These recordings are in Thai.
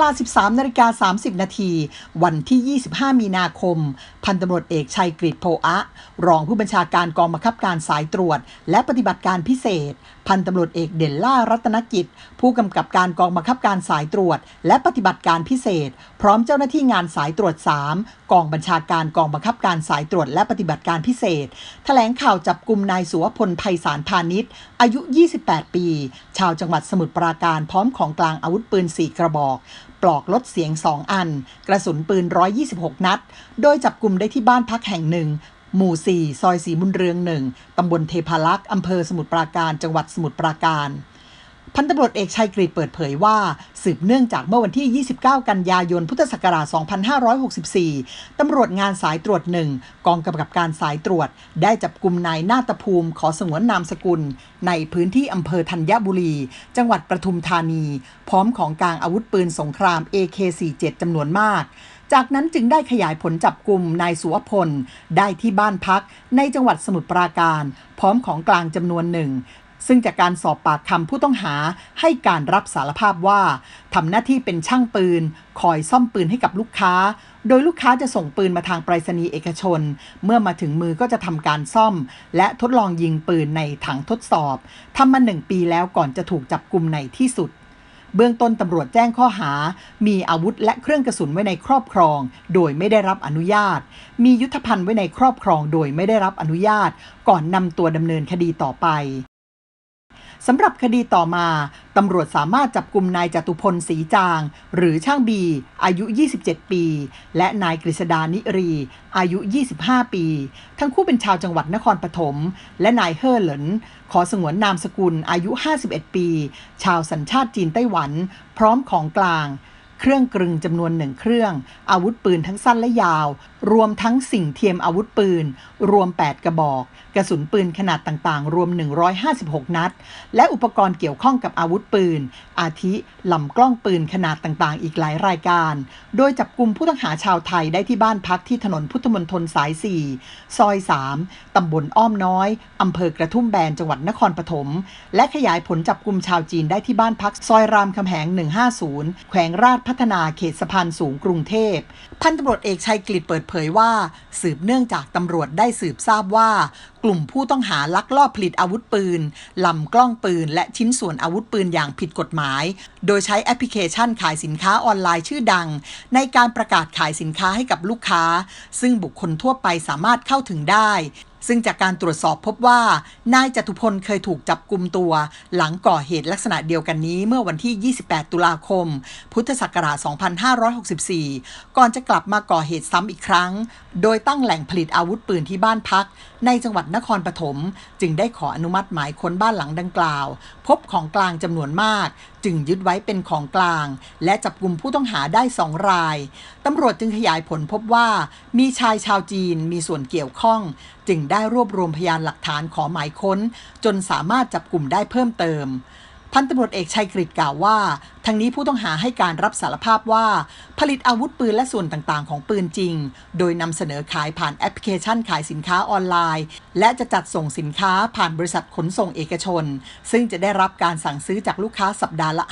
ลา 13นาฬิกา30 นาที วันที่ 25 มีนาคม พันตำรวจเอกชัยกฤษโพอะ รองผู้บัญชาการกองบังคับการสายตรวจ และปฏิบัติการพิเศษ พันตำรวจเอกเด่นล่ารัตนกิจ ผู้กำกับการกองบังคับการสายตรวจ และปฏิบัติการพิเศษ พร้อมเจ้าหน้าที่งานสายตรวจ 3 กองบัญชาการกองบังคับการสายตรวจ และปฏิบัติการพิเศษ แถลงข่าวจับกลุ่มนายสุวพลไพศาลพาณิชย์ อายุ 28 ปี ชาวจังหวัดสมุทรปราการพร้อมของกลางอาวุธปืน 4 กระบอก ปลอกลดเสียง 2 อัน กระสุนปืน 126 นัด โดยจับกลุ่มได้ที่บ้านพักแห่งหนึ่ง หมู่ 4 ซอยสีบุญเรืองหนึ่งตำบลเทพารักษ์อำเภอสมุทรปราการ จังหวัดสมุทรปราการ พันตำรวจเอกชัยกรีดเปิดเผยว่า สืบเนื่องจากเมื่อวันที่ 29 กันยายน พุทธศักราช 2564 ตำรวจงานสายตรวจหนึ่งกองกำกับการสายตรวจ ได้จับกลุ่มนายนาตภูมิขอสงวนนามสกุล ในพื้นที่อำเภอธัญบุรี จังหวัดประทุมธานี พร้อมของกลางอาวุธปืนสงคราม AK47 จำนวนมากจากนั้นจึงได้ขยายผลจับกลุ่มนายสุวพล ได้ที่บ้านพักในจังหวัดสมุทรปราการ พร้อมของกลางจำนวนหนึ่ง ซึ่งจากการสอบปากคำผู้ต้องหาให้การรับสารภาพว่าทำหน้าที่เป็นช่างปืน คอยซ่อมปืนให้กับลูกค้า โดยลูกค้าจะส่งปืนมาทางไปรษณีย์เอกชน เมื่อมาถึงมือก็จะทำการซ่อม และทดลองยิงปืนในถังทดสอบทำมาหนึ่งปีแล้วก่อนจะถูกจับกลุ่มในที่สุดเบื้องต้นตำรวจแจ้งข้อหา มีอาวุธและเครื่องกระสุนไว้ในครอบครอง โดยไม่ได้รับอนุญาต มียุทธภัณฑ์ไว้ในครอบครอง โดยไม่ได้รับอนุญาต ก่อนนำตัวดำเนินคดีต่อไป สำหรับคดีต่อมาตำรวจสามารถจับกลุ่มนายจตุพลศรีจาง หรือช่างบี อายุ 27 ปี และนายกฤษดานิรี อายุ 25 ปี ทั้งคู่เป็นชาวจังหวัดนครปฐมและนายเฮ่อเหลิน ขอสงวนนามสกุลอายุ 51 ปี ชาวสัญชาติจีนไต้หวัน พร้อมของกลาง เครื่องกรึงจำนวนหนึ่งเครื่อง อาวุธปืนทั้งสั้นและยาวรวมทั้งสิ่งเทียมอาวุธปืน รวม 8 กระบอก กระสุนปืนขนาดต่างๆ รวม 156 นัด และอุปกรณ์เกี่ยวข้องกับอาวุธปืน อาทิลำกล้องปืนขนาดต่างๆ อีกหลายรายการ โดยจับกลุ่มผู้ต้องหาชาวไทยได้ที่บ้านพักที่ถนนพุทธมณฑลสาย 4 ซอย 3 ตำบลอ้อมน้อยอำเภอกระทุ่มแบนจังหวัดนครปฐม และขยายผลจับกลุ่มชาวจีนได้ที่บ้านพักซอยรามคำแหง 150 แขวงราชพัฒนาเขตสะพานสูงกรุงเทพ พันตำรวจเอกชัยกฤษเปิดเผยว่าสืบเนื่องจากตำรวจได้สืบทราบว่า กลุ่มผู้ต้องหาลักลอบผลิตอาวุธปืนลำกล้องปืน และชิ้นส่วนอาวุธปืนอย่างผิดกฎหมาย โดยใช้แอปพลิเคชันขายสินค้าออนไลน์ชื่อดัง ในการประกาศขายสินค้าให้กับลูกค้า ซึ่งบุคคลทั่วไปสามารถเข้าถึงได้ ซึ่งจากการตรวจสอบพบว่า นายจตุพลเคยถูกจับกลุ่มตัว หลังก่อเหตุลักษณะเดียวกันนี้เมื่อวันที่ 28 ตุลาคม พุทธศักราช 2564 ก่อนจะกลับมาก่อเหตุซ้ำอีกครั้ง โดยตั้งแหล่งผลิตอาวุธปืนที่บ้านพัก ในจังหวัดนครปฐมจึงได้ขออนุมัติหมายค้นบ้านหลังดังกล่าว พบของกลางจำนวนมาก จึงยึดไว้เป็นของกลาง และจับกลุ่มผู้ต้องหาได้สองรายตำรวจจึงขยายผลพบว่า มีชายชาวจีนมีส่วนเกี่ยวข้อง จึงได้รวบรวมพยานหลักฐานขอหมายค้น จนสามารถจับกลุ่มได้เพิ่มเติม พันตำรวจเอกชัยกฤษกล่าวว่า ทั้งนี้ผู้ต้องหาให้การรับสารภาพว่า ผลิตอาวุธปืนและส่วนต่างๆ ของปืนจริง โดยนำเสนอขายผ่านแอปพลิเคชันขายสินค้าออนไลน์ และจะจัดส่งสินค้าผ่านบริษัทขนส่งเอกชน ซึ่งจะได้รับการสั่งซื้อจากลูกค้าสัปดาห์ละ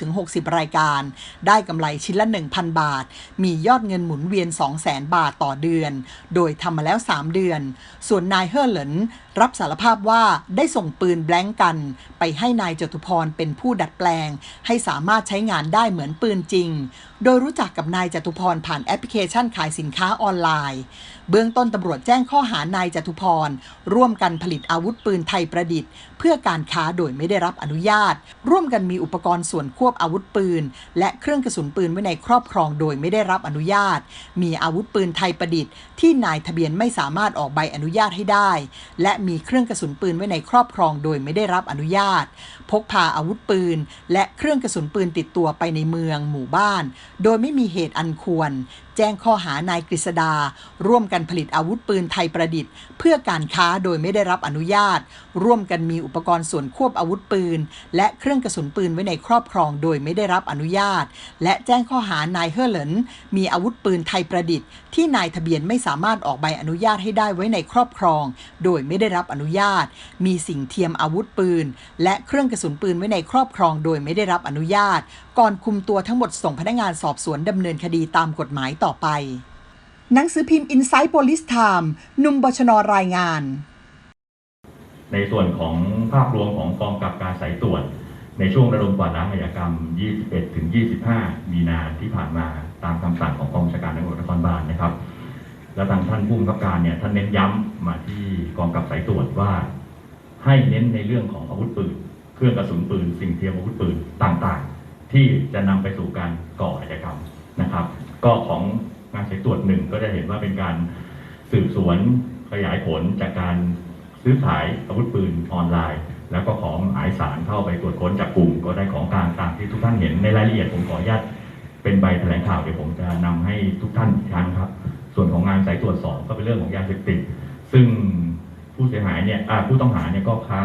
50-60 รายการ ได้กำไรชิ้นละ 1,000 บาท มียอดเงินหมุนเวียน 200,000 บาทต่อเดือน โดยทำมาแล้ว 3 เดือน ส่วนนายเฮอร์เหลินรับสารภาพว่าได้ส่งปืนแบล็งกัน ไปให้นายจตุพรเป็นผู้ดัดแปลง ให้สามารถใช้งานได้เหมือนปืนจริง โดยรู้จักกับนายจตุพรผ่านแอปพลิเคชันขายสินค้าออนไลน์ เบื้องต้นตำรวจแจ้งข้อหานายจตุพร ร่วมกันผลิตอาวุธปืนไทยประดิษฐ์ เพื่อการค้าโดยไม่ได้รับอนุญาต ร่วมกันมีอุปกรณ์ส่วนควบอาวุธปืน และเครื่องกระสุนปืนไว้ในครอบครองโดยไม่ได้รับอนุญาต มีอาวุธปืนไทยประดิษฐ์ ที่นายทะเบียนไม่สามารถออกใบอนุญาตให้ได้ และมีเครื่องกระสุนปืนไว้ในครอบครองโดยไม่ได้รับอนุญาต พกพาอาวุธปืน และเครื่องกระสุนปืนติดตัวไปในเมืองหมู่บ้าน โดยไม่มีเหตุอันควร แจ้งข้อหานายกฤษดา ร่วมกันผลิตอาวุธปืนไทยประดิษฐ์ เพื่อการค้าโดยไม่ได้รับอนุญาต ร่วมกันมีอุปกรณ์ส่วนควบอาวุธปืน และเครื่องกระสุนปืนไว้ในครอบครองโดยไม่ได้รับอนุญาต และแจ้งข้อหานายเฮอร์เหลนมีอาวุธปืนไทยประดิษฐ์ ที่นายทะเบียนไม่สามารถออกใบอนุญาตให้ได้ไว้ในครอบครอง โดยไม่ได้รับอนุญาต มีสิ่งเทียมอาวุธปืน และเครื่องกระสุนปืนไว้ในครอบครอง โดยไม่ได้รับอนุญาตก่อนคุมตัวทั้งหมดส่งพนักงานสอบสวนดำเนินคดีตามกฎหมายต่อไป หนังสือพิมพ์ Inside Police Time นุ่มบชนรายงาน ในส่วนของภาพรวมของกองกับการสายตรวจ ในช่วงระดมกวาดล้างอาชญากรรม 21 ถึง 25 มีนาที่ผ่านมาตามคำสั่งของกองบัญชาการตำรวจนครบาลนะครับและทางท่านผู้บังคับการเนี่ยท่านเน้นย้ำมาที่กองกับสายตรวจว่า ให้เน้นในเรื่องของอาวุธปืน เครื่องกระสุนปืน สิ่งเทียมอาวุธปืนต่างๆ ที่จะนำไปสู่การก่ออาชญากรรมนะครับ ก็ของงานสายตรวจหนึ่งก็จะเห็นว่าเป็นการสืบสวนขยายผลจากการซื้อขายอาวุธปืนออนไลน์ แล้วก็ของหมายสารเข้าไปตรวจค้นจับกลุ่ม ก็ได้ของกลางตามที่ทุกท่านเห็นในรายละเอียดผมขออนุญาตเป็นใบแถลงข่าวเดี๋ยวผมจะนำให้ทุกท่านอีกครั้งครับ ส่วนของงานสายตรวจสองก็เป็นเรื่องของยาเสพติดซึ่งผู้เสียหายเนี่ยอาผู้ต้องหาเนี่ยก็ค้า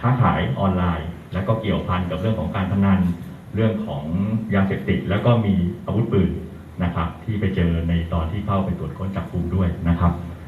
ค้าขายออนไลน์ แล้วก็เกี่ยวพันกับเรื่องของการพนัน เรื่องของยาเสพติดแล้วก็มีอาวุธปืนนะครับที่ไปเจอในตอนที่เข้าไปตรวจค้นจับกลุ่มด้วยนะครับ